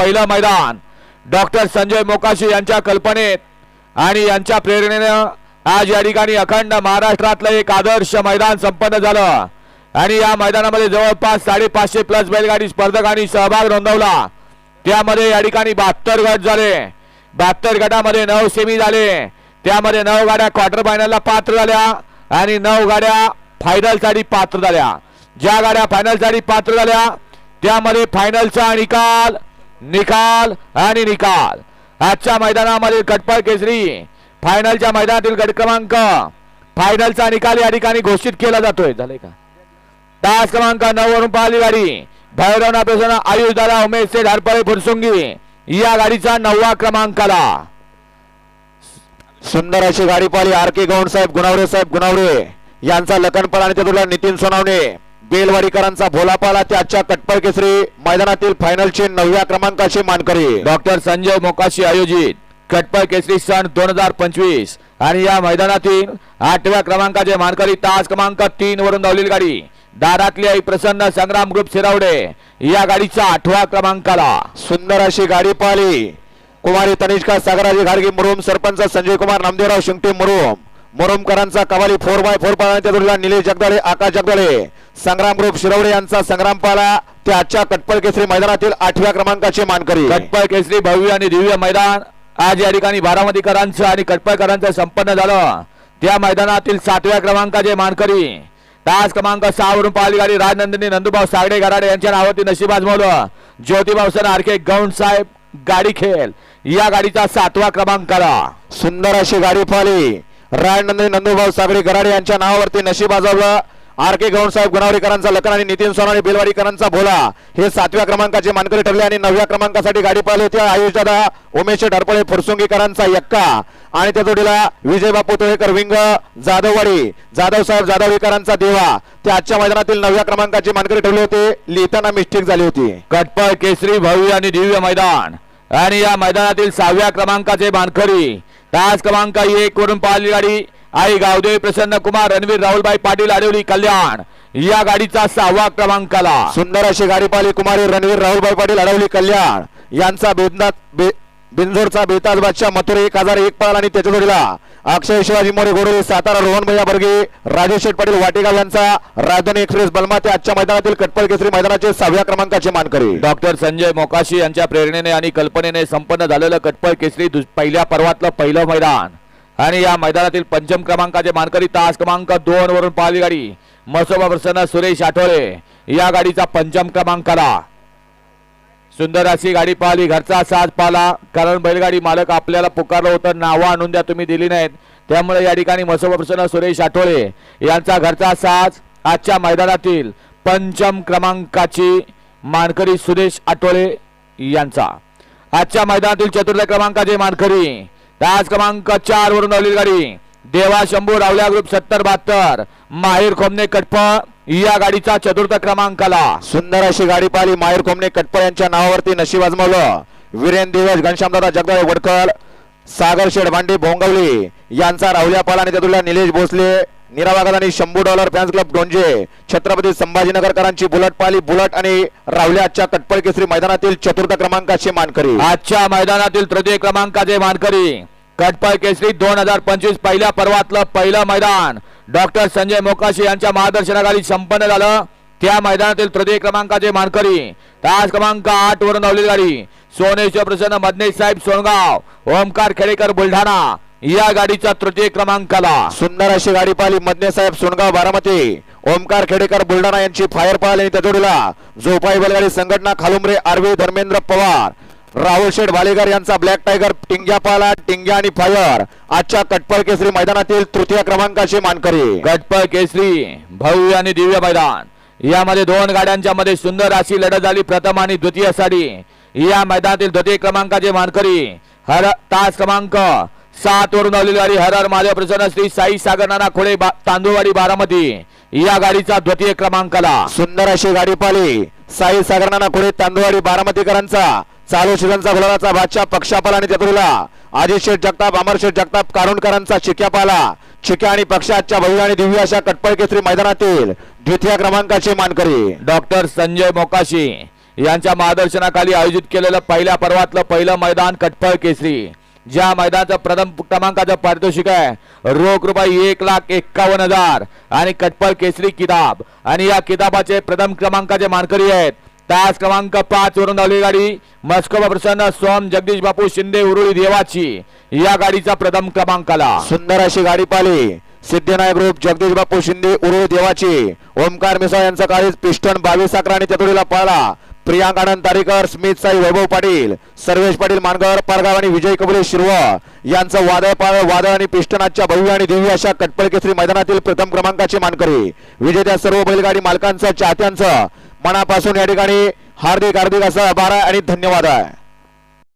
पहिलं मैदान. डॉक्टर संजय मोकाशी यांच्या कल्पनेत आणि यांच्या प्रेरणेनं आज या ठिकाणी अखंड महाराष्ट्रातलं एक आदर्श मैदान संपन्न झालं. आणि या मैदानामध्ये जवळपास साडेपाचशे प्लस बैलगाडी स्पर्धकांनी सहभाग नोंदवला. त्यामध्ये या ठिकाणी बहात्तर गट झाले. बहात्तर गटामध्ये नऊ सेमी झाले. त्यामध्ये नऊ गाड्या क्वार्टर फायनलला पात्र झाल्या आणि नऊ गाड्या फायनलसाठी पात्र झाल्या. ज्या गाड्या फायनलसाठी पात्र झाल्या त्यामध्ये फायनलचा निकाल निकाल आणि निकाल. आजच्या मैदानामध्ये कटपळ केसरी. फायनलच्या मैदानातील गट क्रमांक. फायनलचा निकाल या ठिकाणी घोषित केला जातोय. झाले का? तास क्रमांक नऊ वरून पाहिली गाडी. भैरवना पेसोना आयुष दादा उमेश से धारपळे फुरसुंगी या गाडीचा नववा क्रमांकाला. सुंदर अशी गाडी पाहिली. आर के गौंड साहेब गुणावरे साहेब गुणावरे. यांचा लखनपण आणि त्यातून नितीन सोनावणे. बेलवाडीकरांचा भोलापाला ते आजच्या कटपळ केसरी मैदानातील फायनलचे नवव्या क्रमांकाचे मानकरी. डॉक्टर संजय मोकाशी आयोजित कटपळ केसरी सन दोन हजार पंचवीस आणि या मैदानातील आठव्या क्रमांकाचे मानकरी तास क्रमांक तीन वरून धावलेली गाडी. दारातली आई प्रसन्न संग्राम ग्रुप शिरावडे या गाडीचा आठवा क्रमांकाला. सुंदर अशी गाडी पाहिली. कुमारी तनिष्का सागराजी घाडगे मुरुम सरपंच संजय कुमार नामदेवराव शिंगटे मुरुम. मुरुमकरांचा कवाली फोर बाय फोर त्यातून निलेश जगदाळे आकाश जगदाळे. संग्राम ग्रुप शिरवडे यांचा संग्राम पाला ते आजच्या कटपळ केसरी मैदानातील आठव्या क्रमांकाचे मानकरी. कटपळ केसरी भव्य आणि दिव्य मैदान आज या ठिकाणी बारामतीकरांचं आणि कटपळकरांचं संपन्न झालं. त्या मैदानातील सातव्या क्रमांकाचे मानकरी. तास क्रमांक सहा वरून पाहिली गाडी राजनंदिनी नंदुभाऊ सागडे गराडे यांच्या नावावरती नशीब आजमावलं. Jyotibhau sir R K Gound साहेब गाडी खेळ. या गाडीचा सातवा क्रमांकाला सुंदर अशी गाडी पाहिली. रायनंदी नंदूभाऊ सागरे गराडे यांच्या नावावरती नशीब आजवलं आर के गौड साहेब गुणावरीकरांचा लखन आणि नितीन सोनाने बेलवाडीकरांचा भोला. हे सातव्या क्रमांकाचे मानकरी ठरले आणि नवव्या क्रमांकासाठी गाडी पाहिली होती. आयुष उमेश ढरपळे फुरसुंगीकरांचा यक्का. आणि त्या जोडीला विजय बापू तोळेकर विंग जाधववाडी. जाधव साहेब जाधवरीकरांचा देवा. ते आजच्या मैदानातील नवव्या क्रमांकाचे मानकरी ठरले होते. लिहिताना मिस्टेक झाली होती. कटपळ केसरी भव्य आणि दिव्य मैदान. आणि या मैदानातील सहाव्या क्रमांकाचे मानकरी. तास क्रमांक एक वरून पाहिली गाडी. आई गावदेवी प्रसन्न कुमार रणवीर राहुलबाई पाटील आडवली कल्याण. या गाडीचा सहावा क्रमांकाला. सुंदर अशी गाडी पाहिली कुमारी रणवीर राहुलभाई पाटील अडवली कल्याण. यांचा बेदनात बे- बिंजोरचा बेताज बादशाह मथुरे एक हजार एक पाल आणि त्याच्या जोडीला. अक्षय शिवाजी मोरे गोडोली सातारा रोहन भैया बर्गे राजेश शेठ पाटील वाटेगाव यांचा राजधानी एक्सप्रेस बलमा ते आजच्या मैदानातील कटपळ केसरी मैदानाचे सहाव्या क्रमांकाचे मानकरी. डॉक्टर संजय मोकाशी यांच्या प्रेरणेने आणि कल्पनेने संपन्न झालेलं कटपळ केसरी पहिल्या पर्वातलं पहिलं मैदान. आणि या मैदानातील पंचम क्रमांकाचे मानकरी तास क्रमांक दोन वरून पाहिली गाडी. मसोबा प्रसन्न सुरेश आठवले. या गाडीचा पंचम क्रमांकाला सुंदर अशी गाडी पाहिली. घरचा साज पाला कारण बैलगाडी मालक आपल्याला पुकारलं होतं. नावं आणून द्या तुम्ही दिली नाहीत. त्यामुळे या ठिकाणी मसोबा प्रसन्न सुरेश आठवले. यांचा घरचा साज आजच्या मैदानातील पंचम क्रमांकाची मानकरी सुरेश आठवले यांचा. आजच्या मैदानातील चतुर्थ क्रमांकाचे मानकरी तास क्रमांक चार वरून धावलेली गाडी. देवा शंभू रावल्या ग्रुप सत्तर बहात्तर. माहेर खोमने कटपळ या गाडीचा चतुर्थ क्रमांकाला. सुंदर अशी गाडी पाहिली. माहेर कोमने कटपळ यांच्या नावावरती नशीब आजमावलं. वीरेन दिवस घनश्यामदादा जगदाळे वडकर सागर शेठ भांडे भोंगवली यांचा राहुल्या पाल आणि त्यातून निलेश भोसले निरावागत आणि Shambhu dollar fans club डोंजे Chhatrapati संभाजीनगरकरांची बुलट पाली बुलट आणि राहुल्या आजच्या कटपळ केसरी मैदानातील चतुर्थ क्रमांकाचे मानकरी. आजच्या मैदानातील तृतीय क्रमांकाचे मानकरी. कटपळ केसरी दोन हजार पंचवीस पहिल्या पर्वातलं पहिलं मैदान. डॉक्टर संजय मोकाशी यांच्या मार्गदर्शनाखाली संपन्न झालं. त्या मैदानातील तृतीय क्रमांकाचे मानकरी. तास क्रमांक आठ वरून धावलेली गाडी. सोनेश्वर प्रसन्न मदनेश साहेब सोनगाव ओमकार खेडेकर बुलढाणा. या गाडीचा तृतीय क्रमांकाला सुंदर अशी गाडी पाहिली मदने साहेब सोनगाव बारामती. ओमकार खेडेकर बुलढाणा यांची फायर पाहिली आणि त्या जोडीला झोपाई बैलगाडी संघटना खालुमरे आरवी धर्मेंद्र पवार. राहुल शेठ भालेकर यांचा ब्लॅक टायगर टिंग्या पाला टिंग्या आणि फायर. आजच्या कटपळ केसरी मैदानातील तृतीय क्रमांकाचे मानकरी. गटपळ केसरी भव्य आणि दिव्य मैदान. यामध्ये दोन गाड्यांच्या मध्ये सुंदर अशी लढत झाली. प्रथम आणि द्वितीयसाठी या मैदानातील द्वितीय क्रमांकाचे मानकरी हर तास क्रमांक सात वरून आलेली गाडी हर हर महादेव प्रसन्न श्री साई सागर नाना खोळे तांदूळवाडी बारामती. या गाडीचा द्वितीय क्रमांकाला. सुंदर अशी गाडी पाहिली. साई सागरनाना खोडे तांदुवाडी बारामतीकरांचा. चालू सीझनचा गुलाबाचा बादशाह पक्षापाला आणि त्यातुला अजित शेठ जगताप अमर शेठ जगताप कारुणकरांचा चिक्यापाला चिक्या आणि पक्षाच्या भव्य आणि दिव्य अशा कटपळ केसरी मैदानातील द्वितीय क्रमांकाचे मानकरी. डॉक्टर संजय मोकाशी यांच्या मार्गदर्शनाखाली आयोजित केलेलं पहिल्या पर्वातलं पहिलं मैदान कटपळ केसरी. ज्या मैदानाचं प्रथम क्रमांकाचं पारितोषिक आहे रोख रुपये एक लाख एक्कावन्न हजार आणि कटपळ केसरी किताब. आणि या किताबाचे प्रथम क्रमांकाचे मानकरी आहेत तास क्रमांक पाच वरून धावली गाडी. मस्कोबा प्रसन्न सोम जगदीश बापू शिंदे उरुळी देवाची. या गाडीचा प्रथम क्रमांकाला. सुंदर अशी गाडी पाली सिद्धिनायक ग्रुप जगदीश बापू शिंदे उरुळी देवाची. ओमकार मिसाळ यांचा काळीज पिस्टन बावीस अकरा आणि चतुरीला पळला. प्रियांक आनंद तारीकर स्मित साई वैभव पाटील सर्वेश पाटील मानगर परगाव आणि विजय कबुले शिरव यांचं वादळ पाळ वादळ आणि पिस्टनाच्या भव्य आणि दिव्य अशा कटपळ केसरी मैदानातील प्रथम क्रमांकाचे मानकरी. विजेत्या सर्व बैलगाडी मालकांचं चाहत्यांचं मनापासून या ठिकाणी हार्दिक हार्दिक असा आभार आहे आणि धन्यवाद आहे.